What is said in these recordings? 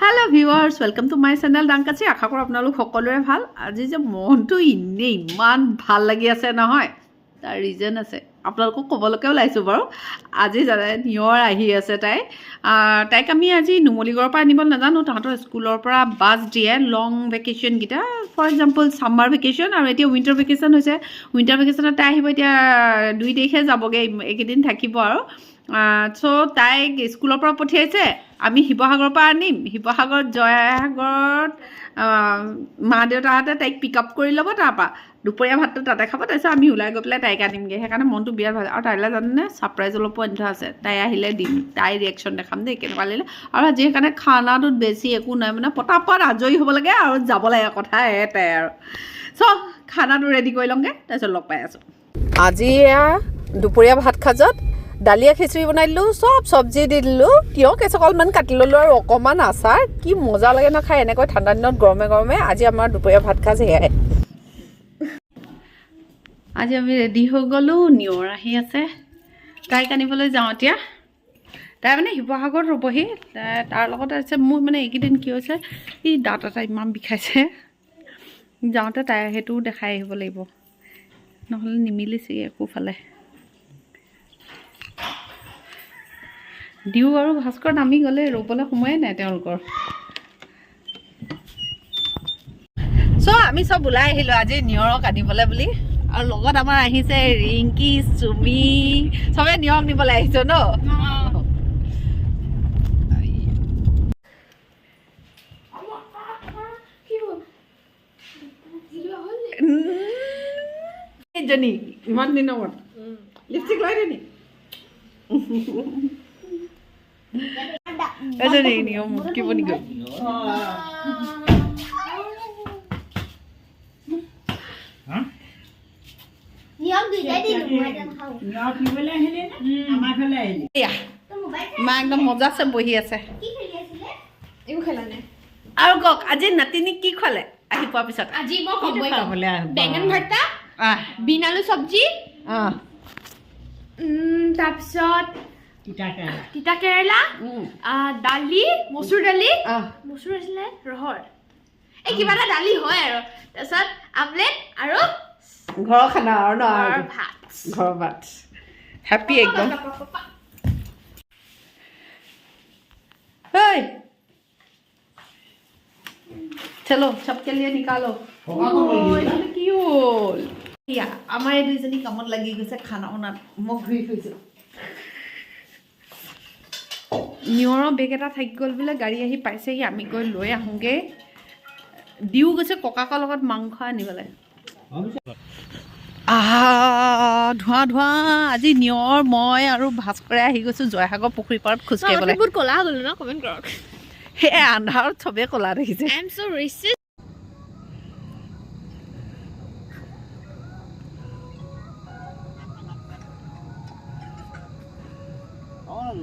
Hello' viewers welcome to my channel ডাংকাচি আশা কৰোঁ আপোনালোক সকলোৰে ভাল। আজি যে মনটো এনেই ইমান ভাল লাগি আছে নহয় তাৰ ৰিজন আছে। আপোনালোকক ক'বলৈকে ওলাইছোঁ বাৰু। আজি জানে নিয়ৰ আহি আছে তাই। তাইক আমি আজি নুমলীগড়ৰ পৰা আনিব নাজানো। তাহাঁতৰ স্কুলৰ পৰা বাছ দিয়ে লং ভেকেশ্যনকেইটা ফৰ এক্সাম্পল ছামাৰ ভেকেশ্যন আৰু এতিয়া উইণ্টাৰ ভেকেশ্যন হৈছে। উইণ্টাৰ ভেকেশ্যনত তাই আহিব এতিয়া দুই তাৰিখে যাবগৈ এইকেইদিন থাকিব আৰু। চ' তাইক স্কুলৰ পৰা পঠিয়াইছে। আমি শিৱসাগৰৰ পৰা আনিম। শিৱসাগৰত জয়সাগৰত মা দেউতাহঁতে তাইক পিক আপ কৰি ল'ব তাৰপৰা দুপৰীয়া ভাতটো তাতে খাব, তাৰপিছত আমি ওলাই গৈ পেলাই তাইক আনিমগৈ। সেইকাৰণে মনটো বিৰাট ভালো। আৰু তাইলৈ জানেনে ছাৰপ্ৰাইজ অলপো আনি থোৱা আছে। তাই আহিলে দিম। তাই ৰিয়েকশ্যন দেখাম দেই, কেনেকুৱা লাগিলে। আৰু আজি সেইকাৰণে খানাটোত বেছি একো নাই মানে পটাপট আজৰি হ'ব লাগে আৰু যাব লাগে কথা এটাই আৰু। চ' খানাটো ৰেডি কৰি লওঁগৈ, তাৰপিছত লগ পাই আছোঁ। আজি এয়া দুপৰীয়া ভাত সাজত দালিয়া খিচিৰি বনাই দিলোঁ চব চব্জি দি দিলোঁ। তিয়ঁহ কেঁচকলমান কাটি ল'লোঁ আৰু অকণমান আচাৰ। কি মজা লাগে ন খাই এনেকৈ ঠাণ্ডা দিনত গৰমে গৰমে আজি আমাৰ দুপৰীয়া ভাত সাজ সেয়াই। আজি আমি ৰেডি হৈ গ'লোঁ নিয়ৰ আহি আছে। তাইক আনিবলৈ যাওঁ এতিয়া। তাই মানে শিৱসাগৰত ৰ'বহি। তাৰ লগতে আছে মোৰ মানে এইকেইদিন কি হৈছে এই দাঁত এটা ইমান বিষাইছে। যাওঁতে তাই সেইটোও দেখাই আহিব লাগিব। নহ'লে নিমিলিছেগৈ একোফালে। দিওঁ আৰু ভাস্কৰ নামি গ'লে ৰ'বলৈ সময়ে নাই তেওঁলোকৰ। চ' আমি চব ওলাই আহিলোঁ আজি নিয়ৰক আনিবলৈ বুলি। আৰু লগত আমাৰ আহিছে ৰিংকি চুমি চবে নিয়ৰক নিবলৈ আহিছোঁ ন? এইজনী ইমান দিনৰ মূৰত। লিপষ্টিক লৈ দে নি? মই এতিয়া নাখাওঁ এয়া মা একদম মজাছে বহি আছে খেলা নাই আৰু কওক আজি নাতিনীক কি খোৱালে আহি পোৱাৰ পিছত আজি মই বেঙেন ভৰ্তা আহ বিন আলু চব্জি আহ উম, তাৰপিছত তিতা কেৰেলা। দালি মচুৰ দালি মচুৰ আছিলে ৰহৰ। এই কিবা এটা দালি হয় আৰু। তাৰপিছত আমলেট আৰু ঘৰৰ খানা আৰু ন ভাত। ঘৰৰ ভাত। হেপী একদম। হেই! চলো চবকে লিয়ে নিকালো কি হ'ল? আমাৰ এই দুইজনী কামত লাগি গৈছে খানা বনাত মই ঘূৰি ফুৰিছোঁ। নিয়ৰৰ বেগ এটা থাকি গ'ল বোলে গাড়ী আহি পাইছেহি আমি গৈ লৈ আহোঁগৈ। দিও গৈছে ককাকৰ লগত মাংস আনিবলৈ। আহা ধোঁৱা ধোঁৱা আজি নিয়ৰ মই আৰু ভাস্কৰে আহি গৈছোঁ জয়সাগৰ পুখুৰী পাৰত খোজকাঢ়িবলৈ বহুত ক'লা হৈ গ'লো ন কমেণ্ট কৰক সেই আন্ধাৰত চবেই ক'লা দেখিছে। আই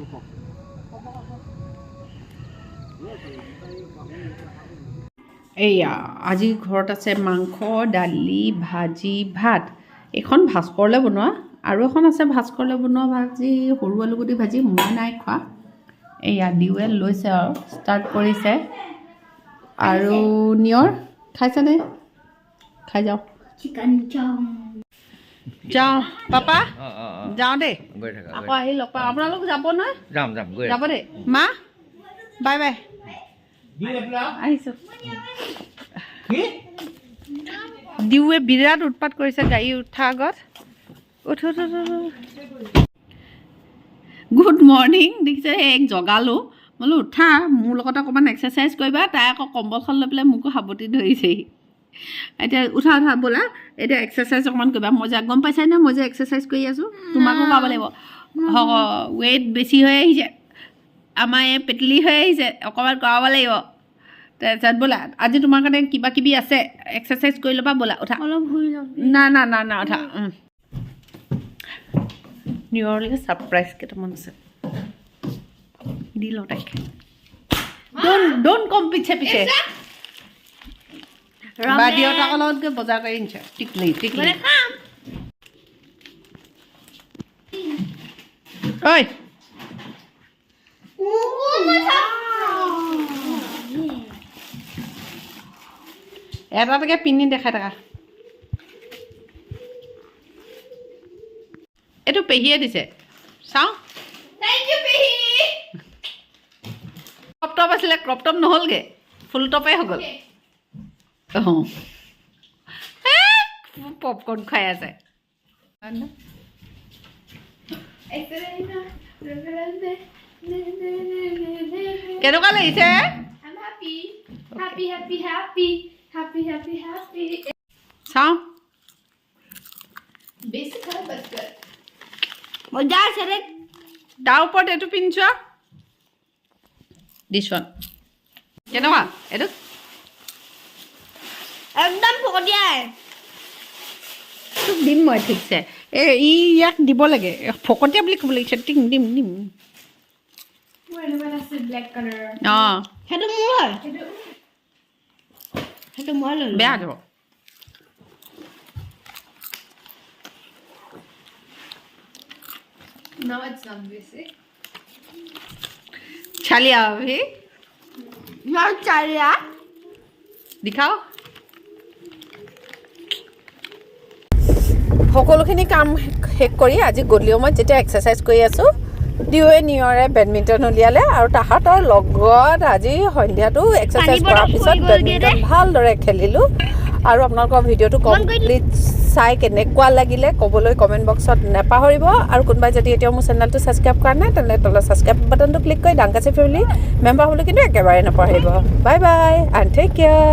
এইয়া আজি ঘৰত আছে মাংস দালি ভাজি ভাত। এইখন ভাস্কৰলৈ বনোৱা আৰু এখন আছে ভাস্কৰলৈ বনোৱা ভাজি সৰু আলুগুটি ভাজি মই নাই খোৱা। এইয়া দিওৱে লৈছে আৰু ষ্টাৰ্ট কৰিছে। আৰু নিয়ৰ খাইছেনে? খাই যাওঁ। চিকেন চাও যাওঁ। পাপা? যাওঁ দেই। আকৌ আহি লগ পাম। আপোনালোক যাব নহয়? যাম যাম গৈ যাব দেই। মা? Bye bye. আহিছোঁ। দিওৱে বিৰাট উৎপাত কৰিছে গাড়ী উঠা আগত। উঠ। গুড মৰ্ণিং দেখিছে এক জগালোঁ। বোলো উঠা মোৰ লগত অকণমান এক্সাৰচাইজ কৰিবা। তাই আকৌ কম্বলখন লৈ পেলাই মোকো সাৱটি ধৰিছেহি। এতিয়া উঠা উঠা ব'লা। এতিয়া এক্সাৰচাইজ অকণমান কৰিবা। মই যে গম পাইছাই নহয় মই যে এক্সাৰচাইজ কৰি আছোঁ তোমাকো পাব লাগিব। ৱেইট বেছি হৈ আহিছে। আমাৰ এই পেটলি হৈ আহিছে। অকণমান কৰাব লাগিব। তাৰপিছত ব'লা আজি তোমাৰ কাৰণে কিবা কিবি আছে। এক্সাৰচাইজ কৰি ল'বা ব'লা উঠা। অলপ না না না না উঠা। নিউয়ৰ্কলৈ ছাৰপ্ৰাইজ কেইটামান আছে। দি লওঁ তাইক। ডোন ডোন কম পিছে পিছে দেউতাকৰ বজাৰ কৰি মানে ঐ। এটাকে পিন্ধি দেখাই থাকা। এইটো পেহীয়ে দিছে। চাওঁ। ক্ৰপটপ আছিলে ক্ৰপটপ নহ'লগৈ। ফুল টপেই হৈ গ'ল। পপকর্ন খাওয়া যায় কেন লাগিছে? ইছে চাও। মজা আছে রে তাৰ ওপৰত এইটো পিন্ধিছ দিছ কেনেকুৱা? এইটো একদম ফকতীয়াই তোক দিম মই ঠিকছে। এই ই ইয়াক দিব লাগে। ফকতীয়া বুলি ক'ব লাগিছে। টিং দিম দিম. অঁ। সেইটো মোৰ। হয় সেইটো মই ল'লোঁ। বেয়া যাব No, it's not basic. সকলোখিনি কাম শেষ কৰি আজি গধূলি সময়ত যেতিয়া এক্সাৰচাইজ কৰি আছোঁ ডিঅ'য়ে নিয়ৰে বেডমিণ্টন উলিয়ালে আৰু তাহাঁতৰ লগত আজি সন্ধিয়াটো এক্সাৰচাইজ কৰাৰ পিছত বেডমিণ্টন ভালদৰে খেলিলোঁ। আৰু আপোনালোকৰ ভিডিঅ'টো কমপ্লিট চাই কেনেকুৱা লাগিলে ক'বলৈ কমেণ্ট বক্সত নেপাহৰিব। আৰু কোনোবাই যদি এতিয়াও মোৰ চেনেলটো ছাবস্ক্ৰাইব কৰা নাই তেনেহ'লে তলত ছাবস্ক্ৰাইব বাটনটো ক্লিক কৰি ডাংকাচি ফেমিলি মেম্বাৰ হ'বলৈ কিন্তু একেবাৰে নপাহৰিব। Bye bye and take care